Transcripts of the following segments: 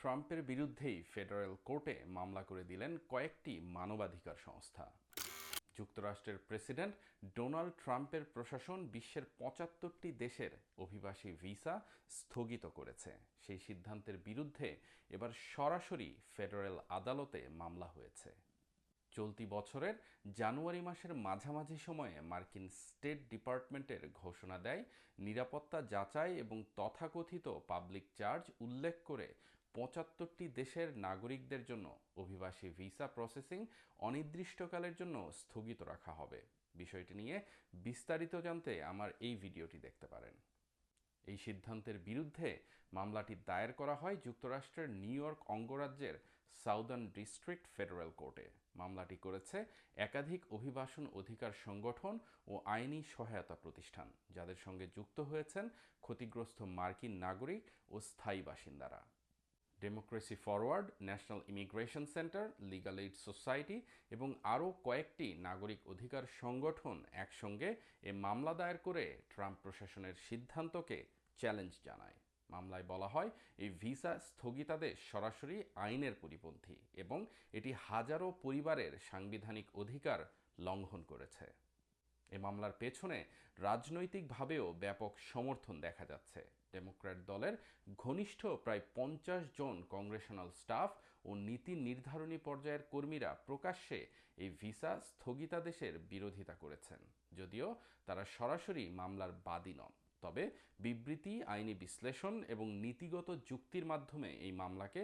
ট্রাম্পের বিরুদ্ধেই ফেডারেল কোর্টে মামলা করে দিলেন কয়েকটি মানবাধিকার সংস্থা। যুক্তরাষ্ট্রের প্রেসিডেন্ট ডোনাল্ড ট্রাম্পের প্রশাসন বিশ্বের পঁচাত্তরটি দেশের অভিবাসী ভিসা স্থগিত করেছে। সেই সিদ্ধান্তের বিরুদ্ধে এবার সরাসরি ফেডারেল আদালতে মামলা হয়েছে। চলতি বছরের জানুয়ারি মাসের মাঝামাঝি সময়ে মার্কিন স্টেট ডিপার্টমেন্টের ঘোষণা দেয়, নিরাপত্তা যাচাই এবং তথাকথিত পাবলিক চার্জ উল্লেখ করে পঁচাত্তরটি দেশের নাগরিকদের জন্য অভিবাসী ভিসা প্রসেসিং অনির্দিষ্টকালের জন্য স্থগিত রাখা হবে। বিষয়টি নিয়ে বিস্তারিত জানতে আমার এই ভিডিওটি দেখতে পারেন। এই সিদ্ধান্তের বিরুদ্ধে মামলাটি দায়ের করা হয় যুক্তরাষ্ট্রের নিউ ইয়র্ক অঙ্গরাজ্যের সাউদার্ন ডিস্ট্রিক্ট ফেডারেল কোর্টে। মামলাটি করেছে একাধিক অভিবাসন অধিকার সংগঠন ও আইনি সহায়তা প্রতিষ্ঠান, যাদের সঙ্গে যুক্ত হয়েছেন ক্ষতিগ্রস্ত মার্কিন নাগরিক ও স্থায়ী বাসিন্দারা। Democracy forward, national immigration center, legal aid society এবং আরও কয়েকটি নাগরিক অধিকার সংগঠন একসঙ্গে এ মামলা দায়ের করে ট্রাম্প প্রশাসনের সিদ্ধান্তকে চ্যালেঞ্জ জানায়। মামলায় বলা হয়, এই ভিসা স্থগিতাদেশ সরাসরি আইনের পরিপন্থী এবং এটি হাজারো পরিবারের সাংবিধানিক অধিকার লঙ্ঘন করেছে। এ মামলার পেছনে রাজনৈতিকভাবেও ব্যাপক সমর্থন দেখা যাচ্ছে। ডেমোক্র্যাট দলের ঘনিষ্ঠ প্রায় পঞ্চাশ জন কংগ্রেশনাল স্টাফ ও নীতি নির্ধারণী পর্যায়ের কর্মীরা প্রকাশ্যে এই ভিসা স্থগিতাদেশের বিরোধিতা করেছেন, যদিও তারা সরাসরি মামলার বাদী নন। তবে বিবৃতি, আইনি বিশ্লেষণ এবং নীতিগত যুক্তির মাধ্যমে এই মামলাকে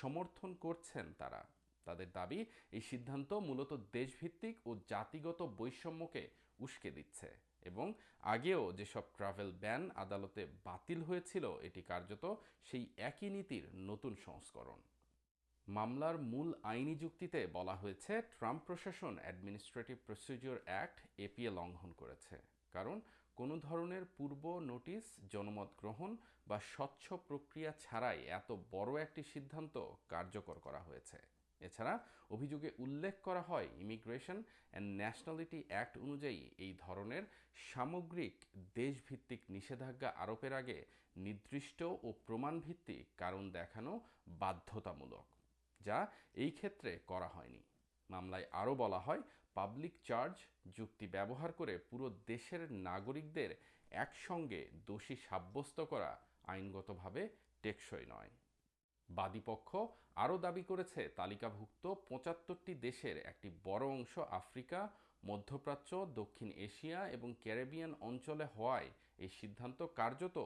সমর্থন করছেন তারা। তাদের দাবি, এই সিদ্ধান্ত মূলত দেশভিত্তিক ও জাতিগত বৈষম্যকে উস্কে দিচ্ছে এবং আগেও যেসব ট্রাভেল ব্যান আদালতে বাতিল হয়েছিল, এটি কার্যত সেই একই নীতির নতুন সংস্করণ। মামলার মূল আইনি যুক্তিতে বলা হয়েছে, ট্রাম্প প্রশাসন অ্যাডমিনিস্ট্রেটিভ প্রসিডিওর অ্যাক্ট এপিএ লঙ্ঘন করেছে। কারণ কোনো ধরনের পূর্ব নোটিশ, জনমত গ্রহণ বা স্বচ্ছ প্রক্রিয়া ছাড়াই এত বড় একটি সিদ্ধান্ত কার্যকর করা হয়েছে। এছাড়া অভিযোগে উল্লেখ করা হয় ইমিগ্রেশন অ্যান্ড ন্যাশনালিটি অ্যাক্ট অনুযায়ী এই ধরনের সামগ্রিক দেশভিত্তিক নিষেধাজ্ঞা আরোপের আগে নির্দিষ্ট ও প্রমাণভিত্তিক কারণ দেখানো বাধ্যতামূলক, যা এই ক্ষেত্রে করা হয়নি। মামলায় আরও বলা হয়, পাবলিক চার্জ যুক্তি ব্যবহার করে পুরো দেশের নাগরিকদের একসঙ্গে দোষী সাব্যস্ত করা আইনগতভাবে টেকসই নয়। বাদীপক্ষ আরও দাবি করেছে, তালিকাভুক্ত পঁচাত্তরটি দেশের একটি বড় অংশ আফ্রিকা, মধ্যপ্রাচ্য, দক্ষিণ এশিয়া এবং ক্যারিবিয়ান অঞ্চলে হওয়ায় এই সিদ্ধান্ত কার্যত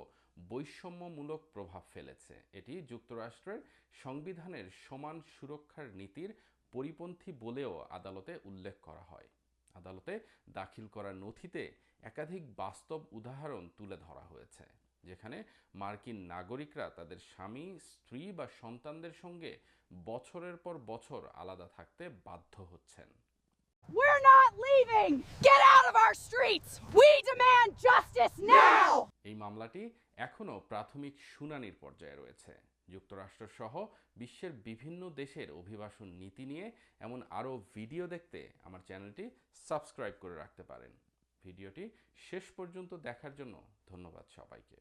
বৈষম্যমূলক প্রভাব ফেলেছে। এটি যুক্তরাষ্ট্রের সংবিধানের সমান সুরক্ষার নীতির পরিপন্থী বলেও আদালতে উল্লেখ করা হয় আদালতে দাখিল করা নথিতে একাধিক বাস্তব উদাহরণ তুলে ধরা হয়েছে যেখানে মার্কিন নাগরিকরা তাদের স্বামী স্ত্রী বা সন্তানদের সঙ্গে বছরের পর বছর আলাদা থাকতে বাধ্য হচ্ছেন We're not leaving! Get out of our streets! We demand justice now! এই মামলাটি এখনও প্রাথমিক শুনানির পর্যায়ে রয়েছে যুক্তরাষ্ট্র সহ বিশ্বের বিভিন্ন দেশের অভিবাসন নীতি নিয়ে এমন আরও ভিডিও দেখতে আমার চ্যানেলটি সাবস্ক্রাইব করে রাখতে পারেন। ভিডিওটি শেষ পর্যন্ত দেখার জন্য ধন্যবাদ সবাইকে।